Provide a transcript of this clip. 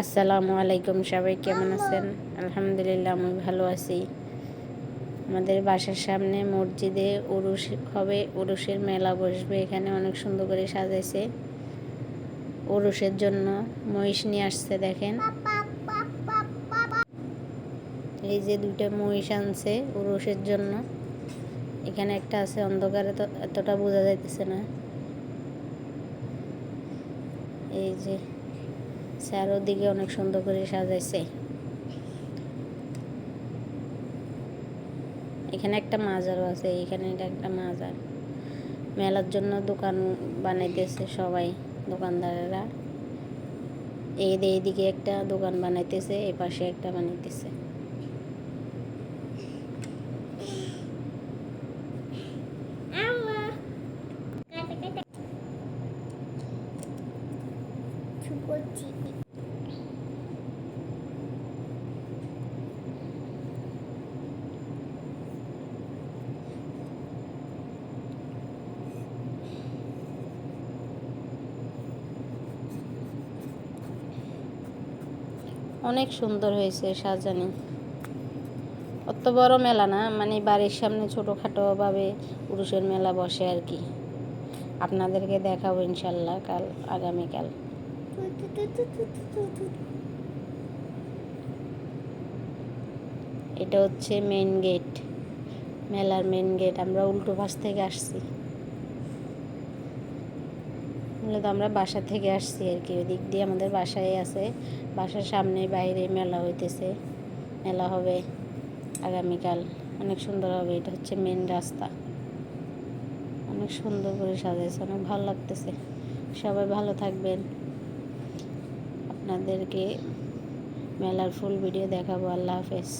আসসালামু আলাইকুম, সবাই কেমন আছেন? আলহামদুলিল্লাহ, আমি ভালো আছি। আমাদের বাসার সামনে মসজিদে উরুষ হবে উরুষের মেলা বসবে, এখানে অনেক সুন্দর করে সাজাইছে। উরুষের জন্য মহিষ নিয়ে আসছে, দেখেন। এই যে দুইটা মহিষ আনছে উরুষের জন্য। এখানে একটা আছে, অন্ধকারে তো এতটা বোঝা যাইতেছে না। এই যে চারোদিকে অনেক সুন্দর করে সাজাইছে। এখানে একটা মাজারও আছে, এখানে এটা একটা মাজার। মেলার জন্য দোকান বানাইতেছে সবাই, দোকানদারেরা। এই এইদিকে একটা দোকান বানাইতেছে এ পাশে একটা বানাইতেছে। অনেক সুন্দর হয়েছে সাজানি। অত বড় মেলা না মানে বাড়ির সামনে ছোটোখাটোভাবে পুরুষের মেলা বসে আর কি। আপনাদেরকে দেখাবো ইনশাল্লাহ কাল, আগামীকাল। এটা হচ্ছে মেন গেট মেলার মেন গেট আমরা উল্টো পাশ থেকে আসছি। মূলত আমরা বাসা থেকে আসছি আর কি। ওই দিক দিয়ে আমাদের বাসায় আছে। বাসার সামনে বাইরে মেলা হইতেছে। মেলা হবে আগামীকাল। অনেক সুন্দর হবে। এটা হচ্ছে মেন রাস্তা। অনেক সুন্দর করে সাজাইছে। অনেক ভালো লাগতেছে। সবাই ভালো থাকবেন। আপনাদেরকে মেলার ফুল ভিডিও দেখাবো আল্লাহ হাফেজ।